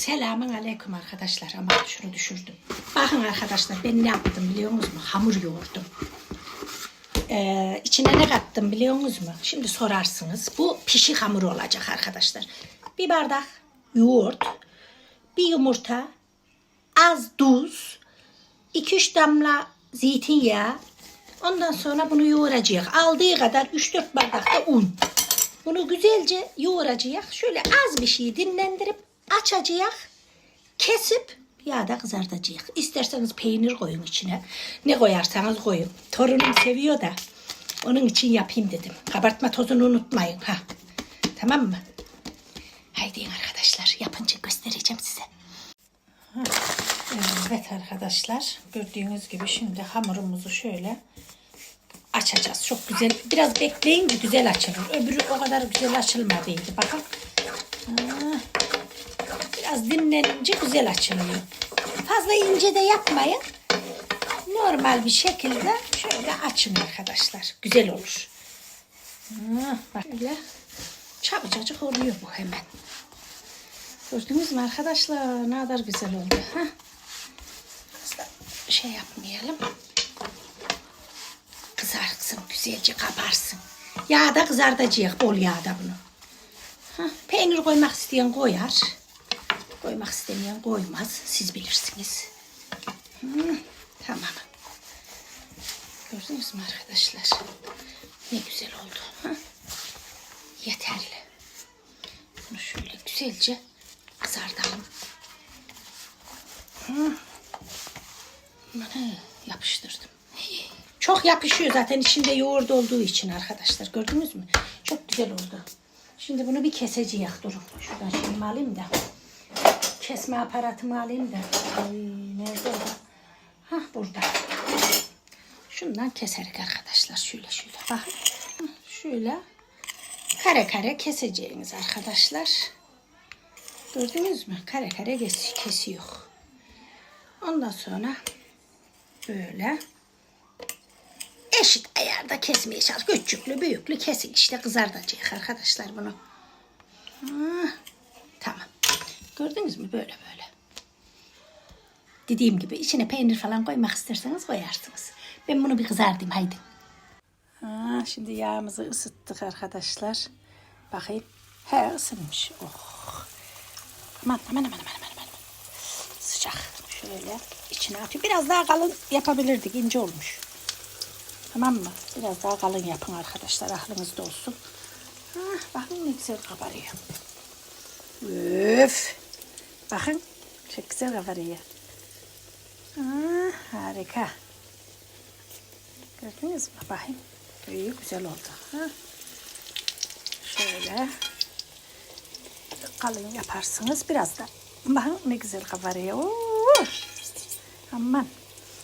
Selamun aleyküm arkadaşlar. Ama şunu düşürdüm. Bakın arkadaşlar ben ne yaptım biliyor musunuz? Hamur yoğurdum. Ee, içine ne kattım biliyor musunuz? Şimdi sorarsınız. Bu pişi hamuru olacak arkadaşlar. Bir bardak yoğurt, bir yumurta, az tuz, 2-3 damla zeytinyağı. Ondan sonra bunu yoğuracağız. Aldığı kadar 3-4 bardak da un. Bunu güzelce yoğuracağız. Şöyle az bir şey dinlendirip açacağız. Kesip yağda kızartacağız. İsterseniz peynir koyun içine. Ne koyarsanız koyun. Torunum seviyor da. Onun için yapayım dedim. Kabartma tozunu unutmayın. ha. Tamam mı? Haydi arkadaşlar yapınca göstereceğim size. Evet arkadaşlar gördüğünüz gibi şimdi hamurumuzu şöyle açacağız. Çok güzel. Biraz bekleyin ki güzel açılır. Öbürü o kadar güzel açılmadıydı. Bakın. Ha. Biraz dinlenince güzel açılıyor. Fazla ince de yapmayın. Normal bir şekilde şöyle açın arkadaşlar. Güzel olur. Ha, bak öyle çabucacık oluyor bu hemen. Gördünüz mü arkadaşlar? Ne kadar güzel oldu. Ha? Fazla şey yapmayalım. Kızarsın, güzelce kabarsın. Yağda kızartacak, bol yağda bunu. Ha, peynir koymak isteyen koyar. Koymak istemeyen koymaz. Siz bilirsiniz. Hı, tamam. Gördünüz mü arkadaşlar? Ne güzel oldu. Ha? Yeterli. Bunu şöyle güzelce kızartalım. Bunu yapıştırdım. Çok yapışıyor zaten içinde yoğurt olduğu için arkadaşlar. Gördünüz mü? Çok güzel oldu. Şimdi bunu bir keseceğiz. Durun. Şuradan şimdi alayım da. Kesme aparatımı alayım da. Nerede o? Hah burada. Şundan keserik arkadaşlar. Şöyle şöyle. Hah, Şöyle kare kare keseceğiniz arkadaşlar. Gördünüz mü? Kare kare kes kesiyor. Ondan sonra böyle eşit ayarda kesmeye çalış. Küçüklü büyüklü kesin işte kızartacak arkadaşlar bunu. Ha, tamam. Gördünüz mü? Böyle böyle. Dediğim gibi içine peynir falan koymak isterseniz koyarsınız. Ben bunu bir kızartayım haydi. Ha, şimdi yağımızı ısıttık arkadaşlar. Bakayım. He ısınmış. Oh. Aman aman aman aman aman. aman. Sıcak. Şöyle içine atıyor. Biraz daha kalın yapabilirdik. ince olmuş. Tamam mı? Biraz daha kalın yapın arkadaşlar. Aklınızda olsun. Ah, bakın ne güzel kabarıyor. Üf. Bakın. Çok güzel kabarıyor. Ah, harika. Gördünüz mü? Bakayım. İyi güzel oldu. Ha? Şöyle kalın yaparsınız. Biraz da bakın ne güzel kabarıyor. Oo. Aman.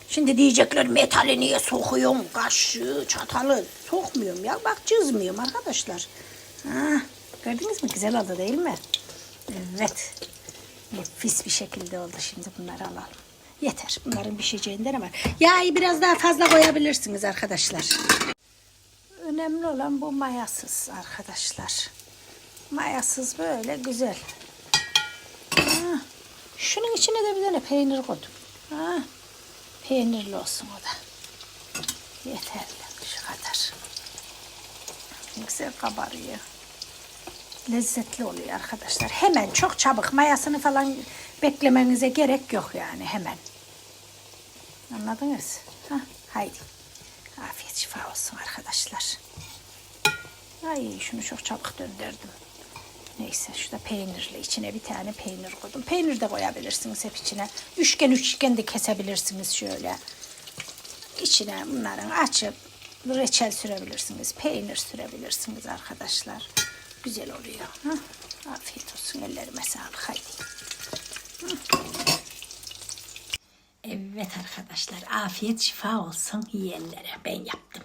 Şimdi diyecekler metali niye sokuyorsun? Kaşığı, çatalı. Sokmuyorum ya. Bak çizmiyorum arkadaşlar. Ha, gördünüz mü? Güzel oldu değil mi? Evet. Nefis bir şekilde oldu. Şimdi bunları alalım. Yeter. Bunların pişeceğinden ama. Yağı biraz daha fazla koyabilirsiniz arkadaşlar. Önemli olan bu mayasız arkadaşlar. Mayasız böyle güzel. Ha, şunun içine de bir tane peynir koydum. Ha, peynirli olsun o da. Yeterli şu kadar. Güzel kabarıyor. Lezzetli oluyor arkadaşlar. Hemen çok çabuk mayasını falan beklemenize gerek yok yani hemen. Anladınız? Ha, haydi. Afiyet şifa olsun arkadaşlar. Ay şunu çok çabuk döndürdüm. Neyse şurada peynirli içine bir tane peynir koydum. Peynir de koyabilirsiniz hep içine. Üçgen üçgen de kesebilirsiniz şöyle. İçine bunların açıp reçel sürebilirsiniz. Peynir sürebilirsiniz arkadaşlar. Güzel oluyor. Ha? Afiyet olsun ellerime sağlık. Haydi. Evet arkadaşlar afiyet şifa olsun yiyenlere ben yaptım.